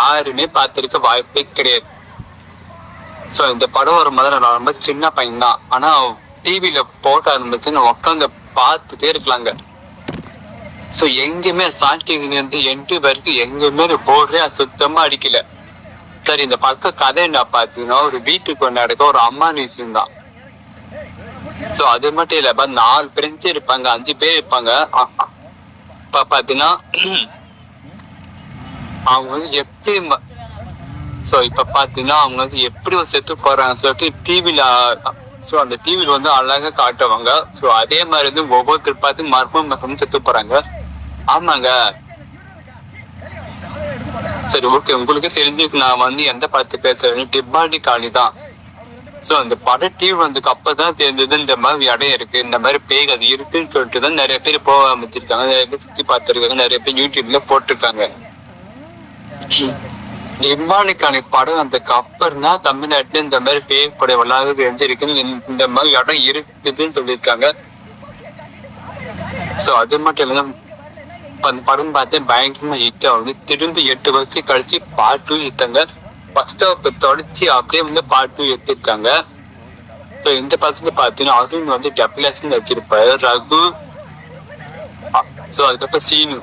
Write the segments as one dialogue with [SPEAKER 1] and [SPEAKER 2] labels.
[SPEAKER 1] யாருமே பார்த்திருக்க வாய்ப்பே கிடையாது. ஸோ இந்த படம் வரும்போது நான் ரொம்ப சின்ன பையன் தான் ஆனால் டிவில போட்ட ஆரம்பிச்சு நான் உட்காந்து பார்த்துட்டே இருக்கலாங்க. ஸோ எங்கேயுமே ஸ்டார்டிங்லேருந்து எண்டு வரைக்கும் எங்கேயுமே போர்டே சுத்தமாக அடிக்கல. சரி இந்த பக்க கதை என்ன பார்த்தீங்கன்னா ஒரு வீட்டுக்கு ஒன்று நடக்க ஒரு அம்மா நியூஸும் தான். ஸோ அது மட்டும் இல்லை நாலு பிரெஞ்சு இருப்பாங்க அஞ்சு பேர் இருப்பாங்க. அ- பார்த்தீங்கன்னா அவங்க வந்து எப்படி ஸோ இப்போ பார்த்தீங்கன்னா அவங்க வந்து எப்படி ஒரு செத்து போறாங்க சொல்லிட்டு டிவியில் ஸோ அந்த டிவியில் வந்து அழகாக காட்டுவாங்க. ஸோ அதே மாதிரி வந்து ஒவ்வொருத்தர் பார்த்து மர்மம் மர்மம் செத்து போறாங்க. ஆமாங்க. சரி ஓகே உங்களுக்கு தெரிஞ்சுக்கு நான் வந்து எந்த படத்தை பேசுறேன் டிப்பாடி காளி தான். ஸோ அந்த பட டிவி வந்ததுக்கு அப்பதான் தெரிஞ்சது இந்த மாதிரி இடம் இருக்கு இந்த மாதிரி பேய் அது இருக்குன்னு சொல்லிட்டு தான் நிறைய பேர் போக ஆரம்பிச்சிருக்காங்க. நிறைய பேர் சுற்றி பார்த்துருக்காங்க நிறைய பேர் யூடியூப்ல போட்டிருக்காங்க. நிர்மாணிக்கான படம் அந்த அப்புறம் தான் தமிழ்நாட்டுல இந்த மாதிரி பேய் படை விளாது தெரிஞ்சிருக்குன்னு இந்த- மாதிரி இடம் இருக்குதுன்னு சொல்லியிருக்காங்க. சோ அது மட்டும் இல்லாம அந்த படம் பார்த்து பயங்கரமா ஹிட் ஆகுது. திரும்பி எட்டு வருஷம் கழிச்சு பார்ட் டூ எடுத்தாங்க. ஃபர்ஸ்ட் ஹாஃப் தொடர்ச்சி அப்படியே வந்து பார்ட் டூ எடுத்திருக்காங்க. ஸோ இந்த படத்துல பார்த்தீங்கன்னா அருண் வந்து டெப்லேஷன் வச்சிருப்பாரு ரகு. ஸோ அதுக்கப்புறம் சீனு.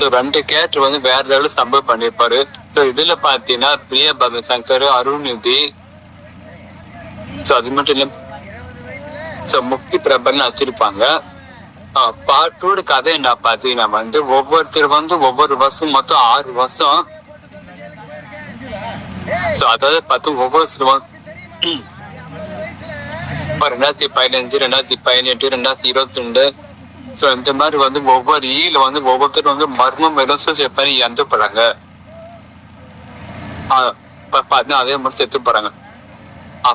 [SPEAKER 1] ஸோ ரெண்டு கேரக்டர் வந்து வேற லெவலில் சம்பவம் பண்ணியிருப்பாரு ஸோ இதுல பார்த்தீங்கன்னா பிரியா பகன் சங்கர் அருண்நிதி ஸோ அது மட்டும் இல்லை. ஸோ முக்தி பிரபலம் வச்சிருப்பாங்க. பாட்டோட கதை என்ன பார்த்தீங்கன்னா வந்து ஒவ்வொருத்தர் வந்து ஒவ்வொரு வருஷம் மொத்தம் ஆறு வருஷம். ஸோ அதாவது பார்த்து ஒவ்வொரு இப்போ ரெண்டாயிரத்தி பதினஞ்சு ரெண்டாயிரத்தி பதினெட்டு ரெண்டாயிரத்தி இருபத்தி ரெண்டு ஸோ இந்த மாதிரி வந்து ஒவ்வொரு ஈல வந்து ஒவ்வொருத்தரும் வந்து மர்மம் எலோசஸ் பண்ணி இறந்து போறாங்க இப்போ பார்த்தீங்கன்னா அதே மாதிரி செத்து போறாங்க.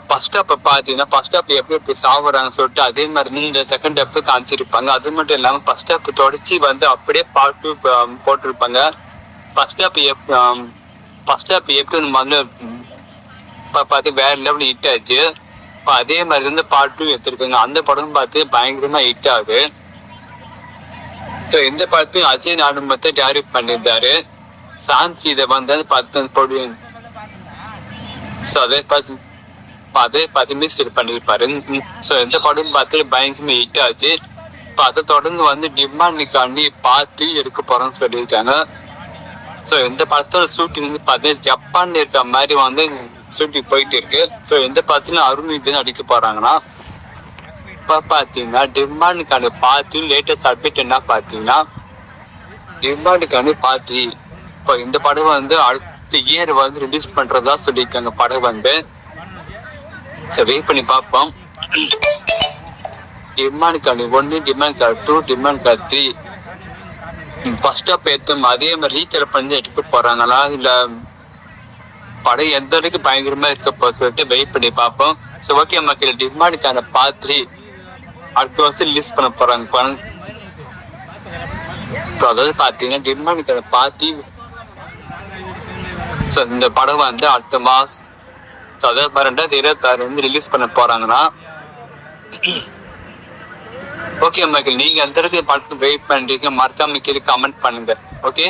[SPEAKER 1] ஃபர்ஸ்ட் அப்ப பாத்தீங்கன்னா ஃபர்ஸ்ட் அப் எப்படி எப்படி சாவுறாங்கன்னு சொல்லிட்டு அதே மாதிரி இந்த செகண்ட் அப் காமிச்சிருப்பாங்க. அது மட்டும் இல்லாம ஃபர்ஸ்ட் அப் தொடச்சி வந்து அப்படியே பாட்டு டூ போட்டிருப்பாங்க. ஃபர்ஸ்ட் அப் ஃபர்ஸ்ட் அப் எப்படி வந்து முதல்ல பார்த்து வேற லெவல் ஹிட் ஆச்சு. இப்போ அதே மாதிரி வந்து பார்ட் டூ எடுத்திருக்காங்க. அந்த படம் பார்த்து பயங்கரமா ஹிட் ஆகுது. ஸோ இந்த படத்தையும் அஜய் நானுமத்தை டைரக்ட் பண்ணியிருந்தாரு? சாந்தி இதை வந்து பத்து பொடி ஸோ அதே பார்த்து அதே பார்த்து ஸ்டில் பண்ணியிருப்பாரு. ஸோ எந்த படம் பார்த்து பயங்கரமே ஹிட் ஆச்சு. இப்போ அதை தொடர்ந்து வந்து டிமாண்டுக்காண்டி பார்த்து எடுக்க போறோம்னு சொல்லியிருக்காங்க. ஸோ இந்த படத்தோட ஷூட்டிங் வந்து பார்த்தீங்கன்னா ஜப்பான் இருக்க மாதிரி வந்து ஷூட்டிங் போயிட்டு இருக்கு. ஸோ எந்த படத்துல அருண்விஜய் நடிக்க போறாங்கன்னா இப்போ பார்த்தீங்கன்னா டிமாண்டுக்கான பார்த்து லேட்டஸ்ட் அப்டேட் என்ன பார்த்தீங்கன்னா டிமாண்டுக்கான பார்த்து இப்போ இந்த படம் வந்து அடுத்த இயர் வந்து ரிலீஸ் பண்ணுறதா சொல்லியிருக்காங்க படம் வந்து. சரி வெயிட் பண்ணி பார்ப்போம். டிமாண்ட் கார்டு ஒன்று demand card two demand card three first off ஏற்றும் அதே மாதிரி ரீட்டர் பண்ணி எடுக்க போகிறாங்களா இல்லை படம் எந்த அளவுக்கு பயங்கரமாக இருக்க போக சொல்லிட்டு வெயிட் பண்ணி பார்ப்போம். ஸோ ஓகே மக்கள் டிமாண்டுக்கான பார்ட் த்ரீ அடுத்த வருஷம் ரிலீஸ் பண்ண போறாங்க படம் அதாவது பாத்தீங்கன்னா டிமாண்ட் பார்ட்டி இந்த படம் வந்து அடுத்த மாசம் அதாவது அதாவது ரெண்டாயிரத்தி இருபத்தாறு வந்து ரிலீஸ் பண்ண போறாங்கன்னா ஓகே மைக்கேல் நீங்க அந்த படத்துக்கு வெயிட் பண்றீங்க மறக்காம கீழே கமெண்ட் பண்ணுங்க. ஓகே